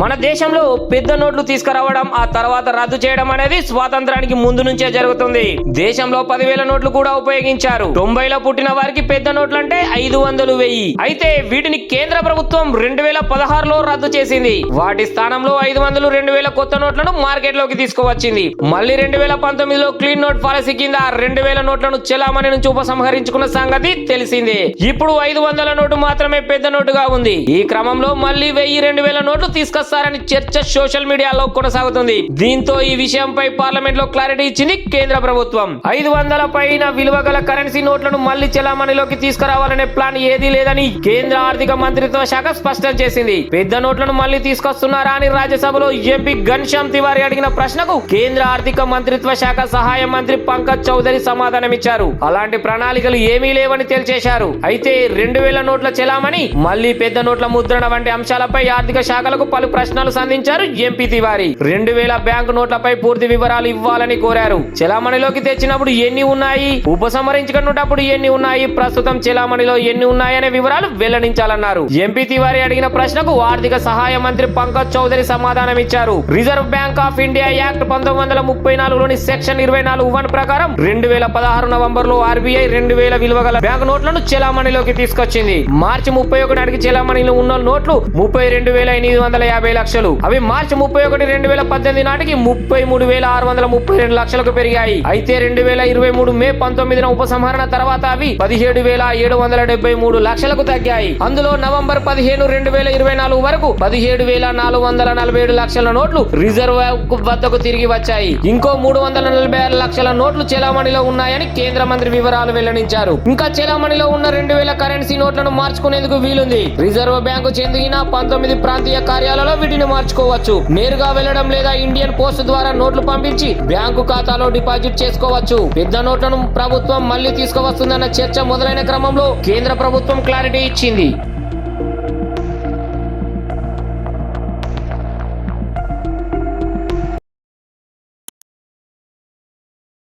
మన దేశంలో పెద్ద నోట్లు తీసుకురావడం ఆ తర్వాత రద్దు చేయడం అనేది స్వాతంత్రానికి ముందు నుంచే జరుగుతుంది. దేశంలో పదివేల నోట్లు కూడా ఉపయోగించారు. తొంభైలో పుట్టిన వారికి పెద్ద నోట్లు అంటే ఐదు వందలు వెయ్యి. అయితే వీటిని కేంద్ర ప్రభుత్వం రెండు వేల పదహారులో రద్దు చేసింది. వాటి స్థానంలో ఐదు వందలు రెండు వేల కొత్త నోట్లను మార్కెట్లోకి తీసుకువచ్చింది. మళ్ళీ రెండు వేల పంతొమ్మిదిలో క్లీన్ నోట్ పాలసీ కింద రెండు వేల నోట్లను చెలామణి నుంచి ఉపసంహరించుకున్న సంగతి తెలిసిందే. ఇప్పుడు ఐదు వందల నోటు మాత్రమే పెద్ద నోటుగా ఉంది. ఈ క్రమంలో మళ్ళీ వెయ్యి రెండు వేల నోట్లు తీసుకొస్తారని చర్చ సోషల్ మీడియాలో కొనసాగుతుంది. దీంతో ఈ విషయంపై పార్లమెంట్లో క్లారిటీ ఇచ్చింది కేంద్ర ప్రభుత్వం. ఐదు వందల పైన విలువ గల కరెన్సీ నోట్లను మళ్ళీ చెలామణిలోకి తీసుకురావాలనే ప్లాన్ ఏదీ లేదని కేంద్ర ఆర్థిక మంత్రిత్వ శాఖ స్పష్టం చేసింది. పెద్ద నోట్లను మళ్ళీ తీసుకొస్తున్నారా అని రాజ్యసభలో ఎంపీ ఘన్శ్యామ్ తివారీ అడిగిన ప్రశ్నకు కేంద్ర ఆర్థిక మంత్రిత్వ శాఖ సహాయ మంత్రి పంకజ్ చౌదరి సమాధానమిచ్చారు. అలాంటి ప్రణాళికలు ఏమీ లేవని తేల్చేశారు. అయితే రెండు వేల నోట్ల చెలామణి మళ్ళీ పెద్ద నోట్ల ముద్రణ వంటి అంశాలపై ఆర్థిక శాఖలకు పలు ప్రశ్నలు సంధించారు ఎంపీ తివారీ. రెండు వేల బ్యాంకు నోట్లపై పూర్తి వివరాలు ఇవ్వాలని కోరారు. చెలామణిలోకి తెచ్చినప్పుడు ఎన్ని ఉన్నాయి? ఉపసంహరించుకున్నప్పుడు ఎన్ని ఉన్నాయి? ప్రస్తుతం చెలామణిలో ఎన్ని ఉన్నాయనే వివరాలు వెల్లడించాలన్నారు. ఎంపీ తివారి అడిగిన ప్రశ్నకు ఆర్థిక సహాయ మంత్రి పంకజ్ చౌదరి సమాధానం ఇచ్చారు. Reserve Bank of India Act పంతొమ్మిది వందల ముప్పై నాలుగులోని సెక్షన్ ఇరవై నాలుగు వన్ ప్రకారం రెండు వేల పదహారు నవంబర్లో ఆర్బీఐ రెండు వేల విలువ గల బ్యాంక్ నోట్లను చెలామణిలోకి తీసుకొచ్చింది. మార్చి ముప్పై ఒకటి అడిగి చెలామణిలో ఉన్న నోట్లు ముప్పై రెండు వేల ఎనిమిది వందల యాభై లక్షలు. అవి మార్చి ముప్పై ఒకటి రెండు వేల పద్దెనిమిది నాటికి ముప్పై మూడు వేల ఆరు వందల ముప్పై రెండు లక్షలకు పెరిగాయి. అయితే రెండు వేల ఇరవై మూడు మే పంతొమ్మిదిన ఉపసంహరణ తర్వాత అవి పదిహేడు వేల ఏడు వందల డెబ్బై మూడు లక్షలకు తగ్గాయి. అందులో నవంబర్ పదిహేను రెండు వేల ఇరవై నాలుగు వరకు పదిహేడు వేల నాలుగు వందల నలభై ఏడు లక్షల నోట్లు రిజర్వ్ వద్దకు తిరిగి వచ్చాయి. ఇంకో మూడు వందల నలభై ఆరు లక్షల నోట్లు చెలామణిలో ఉన్నాయని కేంద్ర మంత్రి వివరాలు వెల్లడించారు. ఇంకా చెలామణిలో ఉన్న రెండు వేల కరెన్సీ నోట్లను మార్చుకునేందుకు వీలుంది. రిజర్వ్ బ్యాంకు చెందిన పంతొమ్మిది ప్రాంతీయ కార్యాలయంలో వీటిని మార్చుకోవచ్చు. నేరుగా వెళ్ళడం లేదా ఇండియన్ పోస్ట్ ద్వారా నోట్లు పంపించి బ్యాంకు ఖాతాలో డిపాజిట్ చేసుకోవచ్చు. పెద్ద నోట్లను ప్రభుత్వం మళ్ళీ తీసుకువస్తుందన్న చర్చ మొదలైన క్రమంలో కేంద్ర ప్రభుత్వం క్లారిటీ ఇచ్చింది.